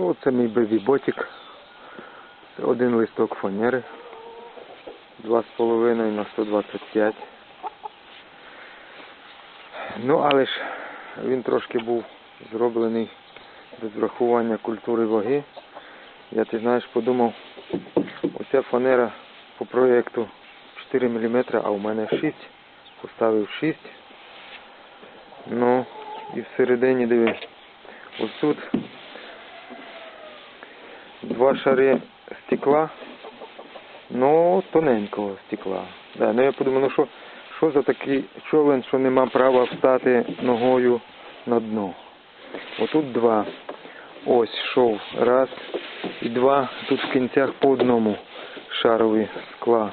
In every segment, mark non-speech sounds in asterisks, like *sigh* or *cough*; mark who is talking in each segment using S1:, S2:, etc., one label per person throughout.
S1: Оце мій бебі-ботик. Це один листок фанери. 2,5 на 125. Ну, але ж він трошки був зроблений без врахування культури ваги. Я ти знаєш подумав, оця фанера по проєкту 4 мм, а у мене 6. Поставив 6. Ну, і всередині диви. Ось тут два шари стекла, ну, тоненького стекла. Да, ну я подумав, ну що, що за такий човен, що нема права встати ногою на дно. Отут два. Ось йшов. Раз і два. Тут в кінцях по одному шарові скла.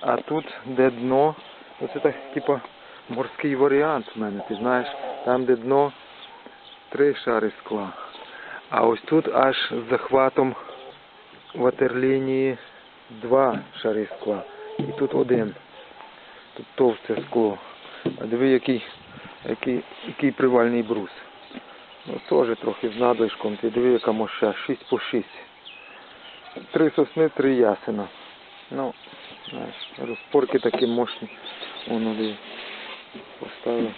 S1: А тут, де дно, оце так, типа, морський варіант у мене, ти знаєш, там, де дно, три шари скла. А ось тут аж з захватом ватерлінії два шари скла. І тут один. Тут товсте скло. А диви, який, який, який привальний брус. Ну, теж трохи з надлишком. Ти диви, яка моща. 6 по 6. Три сосни, три ясена. Ну, знаєш, розпорки такі мощні. Воно диви. Поставив.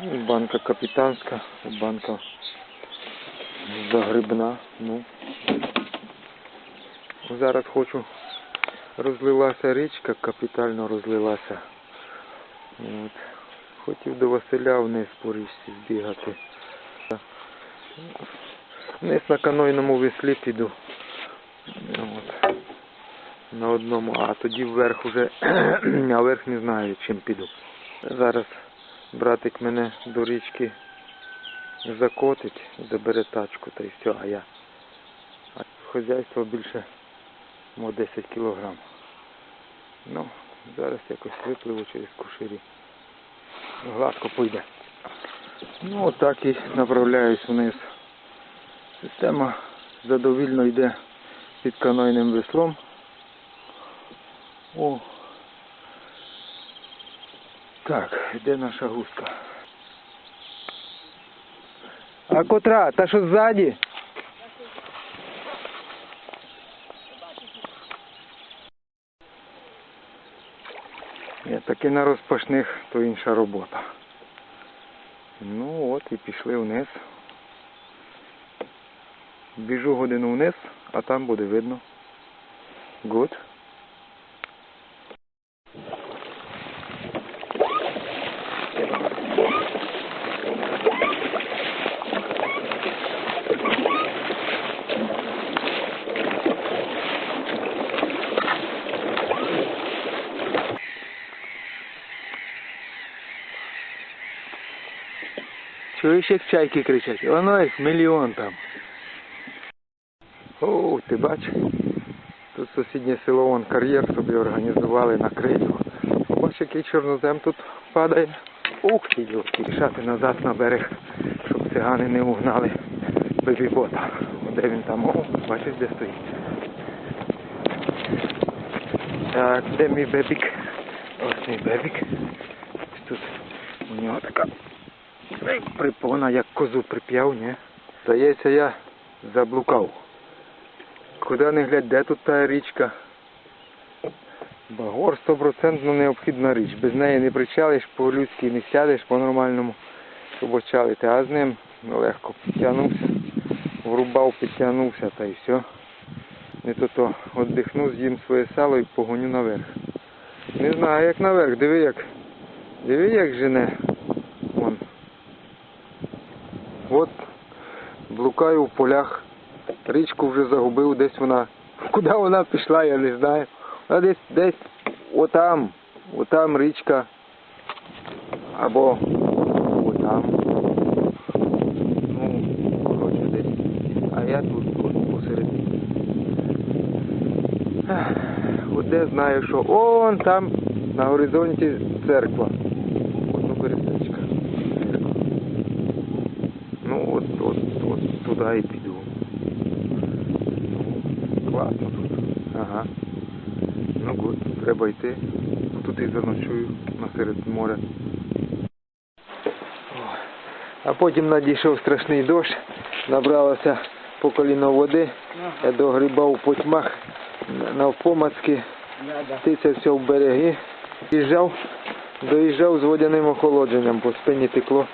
S1: Ну, банка капітанська, банка загрибна. Ну. Зараз хочу. Розлилася річка, капітально розлилася. От. Хотів до Василя вниз по річці збігати. Вниз на канойному веслі піду. От. На одному, а тоді вверх уже, *clears throat* а вверх не знаю чим піду. Зараз братик мене до річки закотить, забере тачку та й все, а я. А хазяйство більше мо 10 кілограм. Ну, зараз якось випливу через куширі. Гладко пойде. Ну, отак і направляюсь вниз. Система задовільно йде під канойним веслом. О. Так, де наша гуска? А котра? Та що ззаді? Ні, таки на розпашних то інша робота. Ну от і пішли вниз. Біжу годину вниз, а там буде видно. Good. Чуєш, як чайки кричать? Воно їх мільйон там. О, ти бачиш? Тут сусіднє село вон кар'єр собі організували, накрили. Бачиш, який чорнозем тут падає. Ух ти, йолки, рішати назад на берег, щоб цигани не угнали. О, Де він там? О, бачиш, де стоїть. Так, де мій бебік? Ось мій бебік. Тут у нього така Припона, як козу прип'яв, ні? Здається, я заблукав. Куди не глядь, де тут та річка? Багор стопроцентно необхідна річ. Без неї не причалиш по-людськи, не сядеш по-нормальному, щоб очалити. А з ним ну, легко підтягнувся, врубав, підтягнувся та й все. Не то то віддихну, з'їм своє сало і погоню наверх. Не знаю, як наверх, диви як. Диви як жене. Вон. От блукаю в полях. Річку вже загубив, десь вона. *laughs* Куди вона пішла, я не знаю. Вона десь десь отам. Отам річка. Або отам. Ну, коротше, десь. А я тут от посередині. От де знаю, що он там на горизонті церква. Одну пересечка. Церква. Ну от, от, от туди і піду. Класно тут. Ага. Ну гуд, треба йти. Тут і заночую насеред моря. А потім надійшов страшний дощ, набралося по коліно води, я догрібав по тьмах на- навпомацки, тицявся в береги, їжджав, доїжджав з водяним охолодженням, по спині текло